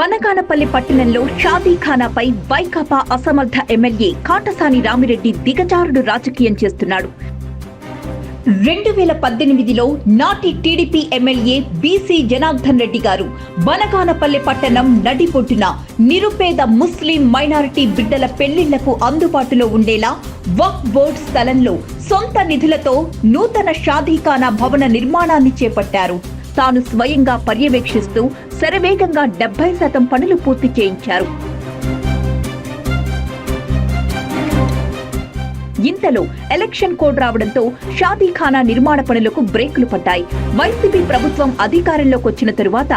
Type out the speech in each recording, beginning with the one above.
వనగానపల్లి పట్టణంలో షాదీఖానాపై వైకాపా అసమర్థ ఎమ్మెల్యే కాటసాని రామిరెడ్డి దిగజారుడు రాజకీయం చేస్తున్నాడు. రెండు వేల పద్దెనిమిదిలో నాటి TDP MLA BC Janardhan Reddy గారు బనగానపల్లి పట్టణం నడిపొట్టున నిరుపేద ముస్లిం మైనారిటీ బిడ్డల పెళ్ళిళ్ళకు అందుబాటులో ఉండేలా వక్ బోర్డ్ స్థలంలో సొంత నిధులతో నూతన షాదీఖానా భవన నిర్మాణాన్ని చేపట్టారు. తాను స్వయంగా పర్యవేక్షిస్తూ శరవేగంగా డెబ్బై శాతం పనులు పూర్తి చేయించారు. ఇంతలో ఎలక్షన్ కోడ్ రావడంతో షాదీఖానా నిర్మాణ పనులకు బ్రేకులు పడ్డాయి. వైసీపీ ప్రభుత్వం అధికారంలోకి వచ్చిన తరువాత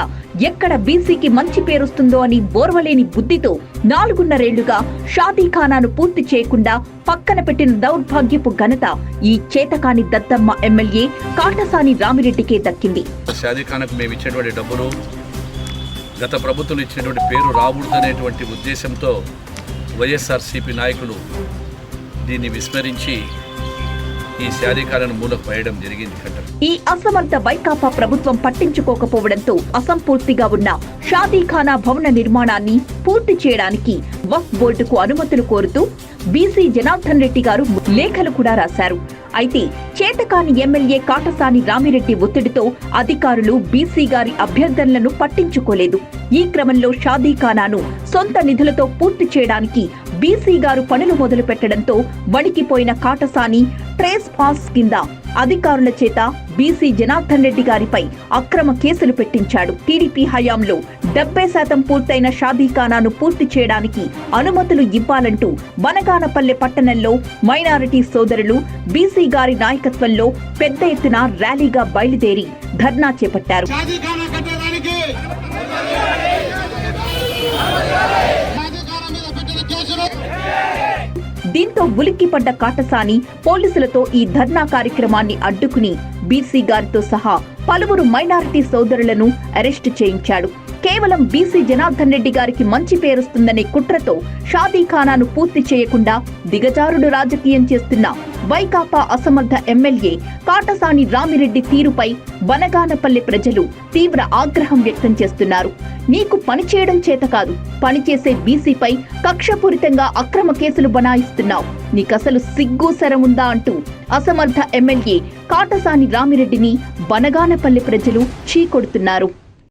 ఎక్కడ బీసీకి మంచి పేరుస్తుందో అని బోర్వలేని బుద్ధితో నాలుగున్నరేళ్ళుగా షాదీఖానాను పూర్తి చేయకుండా పక్కన పెట్టిన దౌర్భాగ్యపు ఘనత ఈ చేతకాని దత్తమ్మ ఎమ్మెల్యే కాటసాని రామిరెడ్డికే దక్కింది. షాదీఖానాకు మేము ఇచ్చేటువంటి డబ్బులు గత ప్రభుత్వం ఇచ్చినటువంటి పేరు రాకూడదనేటువంటి ఉద్దేశంతో వైఎస్ఆర్సీపీ నాయకులు దీన్ని విస్మరించి ఈ శారీకాలను మూలకు వేయడం జరిగింది ఈ అసమర్థ వైకాపా ప్రభుత్వం పట్టించుకోకపోవడంతో అసంపూర్తిగా ఉన్న షాదీఖానా భవన నిర్మాణాన్ని పూర్తి చేయడానికి వక్ఫ్ బోర్డుకు అనుమతులు కోరుతూ బీసీ జనార్దన్ రెడ్డి గారు లేఖలు కూడా రాశారు. అయితే చేతకాని ఎమ్మెల్యే కాటసాని రామిరెడ్డి ఒత్తిడితో అధికారులు బీసీ గారి అభ్యర్థనలను పట్టించుకోలేదు. ఈ క్రమంలో షాదీఖానాను సొంత నిధులతో పూర్తి చేయడానికి బీసీ గారు పనులు మొదలు పెట్టడంతో వణికిపోయిన కాటసాని ట్రేస్ పాస్ కింద అధికారుల చేత బీసీ జనార్దన్ రెడ్డి గారిపై అక్రమ కేసులు పెట్టించాడు. టీడీపీ హయాంలో డెబ్బై శాతం పూర్తయిన షాదీఖానాను పూర్తి చేయడానికి అనుమతులు ఇవ్వాలంటూ బనగానపల్లె పట్టణంలో మైనారిటీ సోదరులు బీసీ గారి నాయకత్వంలో పెద్ద ఎత్తున ర్యాలీగా బయలుదేరి ధర్నా చేపట్టారు. దీంతో ఉలిక్కిపడ్డ కాటసాని పోలీసులతో ఈ ధర్నా కార్యక్రమాన్ని అడ్డుకుని బీసీ గారితో సహా పలువురు మైనారిటీ సోదరులను అరెస్టు చేయించాడు. కేవలం బీసీ జనార్దన్ రెడ్డి గారికి మంచి పేరుస్తుందనే కుట్రతో షాదీఖానాను పూర్తి చేయకుండా దిగజారుడు రాజకీయం చేస్తున్న వైకాపా అసమర్థ ఎమ్మెల్యే కాటసాని రామిరెడ్డి తీరుపై వనగానపల్లి ప్రజలు తీవ్ర ఆగ్రహం వ్యక్తం చేస్తున్నారు. నీకు పని చేయడం చేత కాదు పనిచేసే బీసీపై కక్షపూరితంగా అక్రమ కేసులు బనాయిస్తున్నావు. నీకసలు సిగ్గు శరముందా అంటూ అసమర్థ ఎమ్మెల్యే కాటసాని రామిరెడ్డిని బనగానపల్లి ప్రజలు చీకొడుతున్నారు.